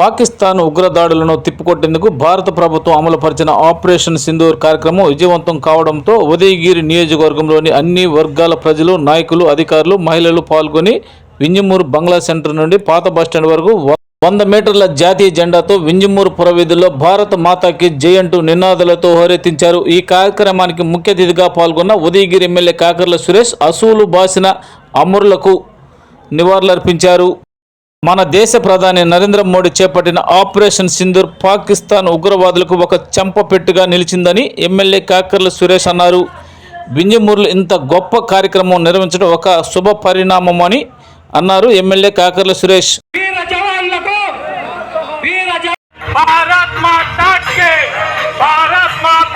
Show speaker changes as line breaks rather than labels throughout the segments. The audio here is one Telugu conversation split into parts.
పాకిస్తాన్ ఉగ్రదాడులను తిప్పికొట్టేందుకు భారత ప్రభుత్వం అమలుపరిచిన ఆపరేషన్ సింధూర్ కార్యక్రమం విజయవంతం కావడంతో ఉదయగిరి నియోజకవర్గంలోని అన్ని వర్గాల ప్రజలు నాయకులు అధికారులు మహిళలు పాల్గొని వింజమూరు బంగ్లా సెంటర్ నుండి పాత బస్టాండ్ వరకు వంద మీటర్ల జాతీయ జెండాతో వింజమూరు పురవీధుల్లో భారత మాతాకి జై అంటూ నినాదాలతో హోరెత్తించారు. ఈ కార్యక్రమానికి ముఖ్య అతిథిగా పాల్గొన్న ఉదయగిరి ఎమ్మెల్యే కాకర్ల సురేష్ అసూలు బాసిన అమరులకు నివాళులర్పించారు. మన దేశ ప్రధాని నరేంద్ర మోడీ చేపట్టిన ఆపరేషన్ సింధూర్ పాకిస్తాన్ ఉగ్రవాదులకు ఒక చెంపపెట్టుగా నిలిచిందని ఎమ్మెల్యే కాకర్ల సురేష్ అన్నారు. బింజమూరులో ఇంత గొప్ప కార్యక్రమం నిర్వహించడం ఒక శుభ పరిణామమని అన్నారు ఎమ్మెల్యే కాకర్ల సురేష్.
భారత్ మాతా కే భారత్ మాతా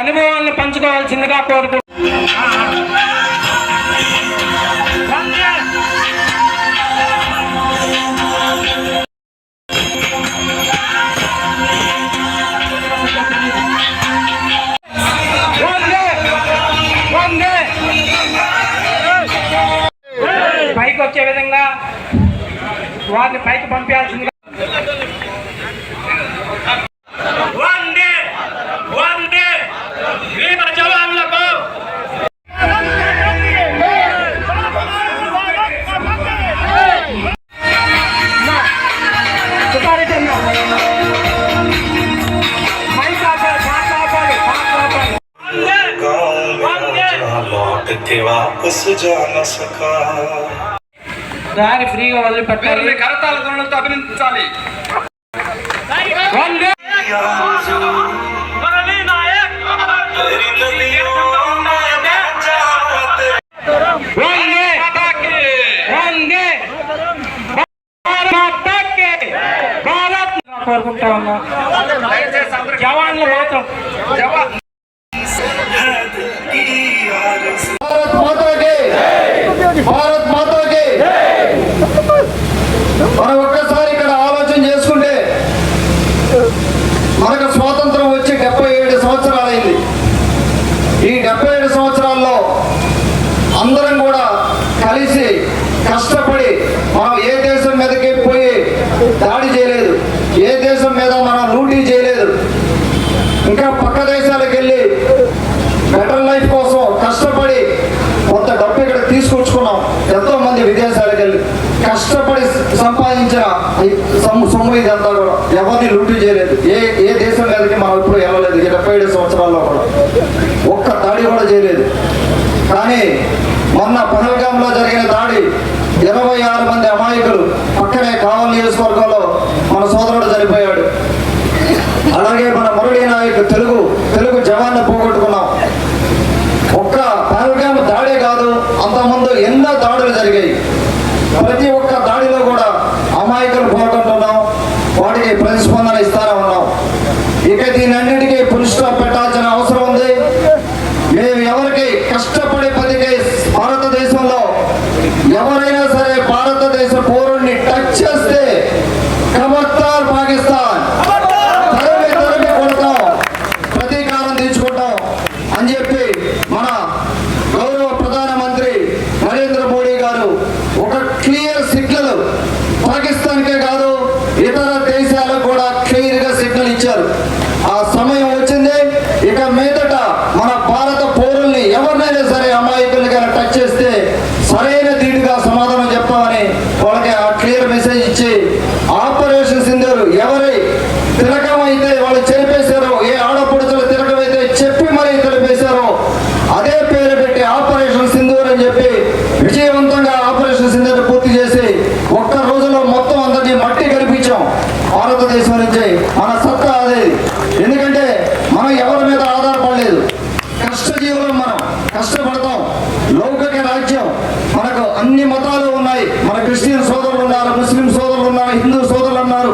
అనుభవాలను పంచుకోవాల్సిందిగా కోరుకుంటున్నాను. పైకి వచ్చే విధంగా వారిని పైకి పంపించాల్సిందిగా
వాపస్ జాన సకా
దారి ఫ్రీగా వదిలిపెట్టాలి. కరతాల ధోరణులతో అభినందించాలి. కోరుకుంటా ఉన్నా. జవాన్లు మాత్రం. జవాన్
భారత్ మాతాకి మనం ఒక్కసారి ఇక్కడ ఆలోచన చేసుకుంటే మనకు స్వాతంత్రం వచ్చి డెబ్బై ఏడు సంవత్సరాలైంది ఈ డెబ్బై ఏడు సంవత్సరాల్లో అందరం కూడా కలిసి కష్టపడి మనం ఏ దేశం మీదకి పోయి దాడి చేయలేదు ఏ దేశం మీద మనం లూటీ చేయలేదు ఇంకా పక్క దేశాలకు వెళ్ళి బెటర్ లైఫ్ కోసం కష్టపడి కొంత డబ్బు ఇక్కడ తీసుకొచ్చుకున్నాం. ఎంతో మంది విదేశాలకు వెళ్ళి కష్టపడి సంపాదించిన సొమ్ము ఇదంతా కూడా ఎవరిని లూటీ చేయలేదు. ఏ ఏ దేశం మీదకి మనం ఇప్పుడు వెళ్ళలేదు ఈ డెబ్బై ఏడు సంవత్సరాల్లో కూడా. ఒక్క దాడి కూడా చేయలేదు. కానీ మొన్న పహల్గాంలో జరిగిన దాడి ఇరవై ఆరు మంది అమాయకులు పక్కనే కావల్ నియోజకవర్గంలో మన సోదరుడు చనిపోయాడు. అలాగే మన మురళీ నాయక్ తెలుగు తెలుగు జవాన్ని పోగొట్టుకున్నాడు ఒక్క పహల్గామ్ దాడే కాదు అంతకుముందు ఎన్నో దాడులు జరిగాయి. ప్రతి ఒక్క దాడిలో కూడా అమాయకులు కోరుకుంటున్నాం వాటికి ప్రతిస్పందన ఇస్తానే ఉన్నాం. ఇక దీనన్నిటికీ పులి స్టాప్ పెట్టాల్సిన అవసరం ఉంది. మేము ఎవరికి కష్టపడి బతికే భారతదేశంలో ఎవరైనా సరే భారతదేశ పౌరుణ్ణి టచ్ చేస్తే ఖబర్దార్ పాకిస్తాన్. తరిమి కొడతాం. ప్రతీకారం తీర్చుకుంటాం అని చెప్పి సోదరులు ఉన్నారు హిందూ సోదరులు అన్నారు.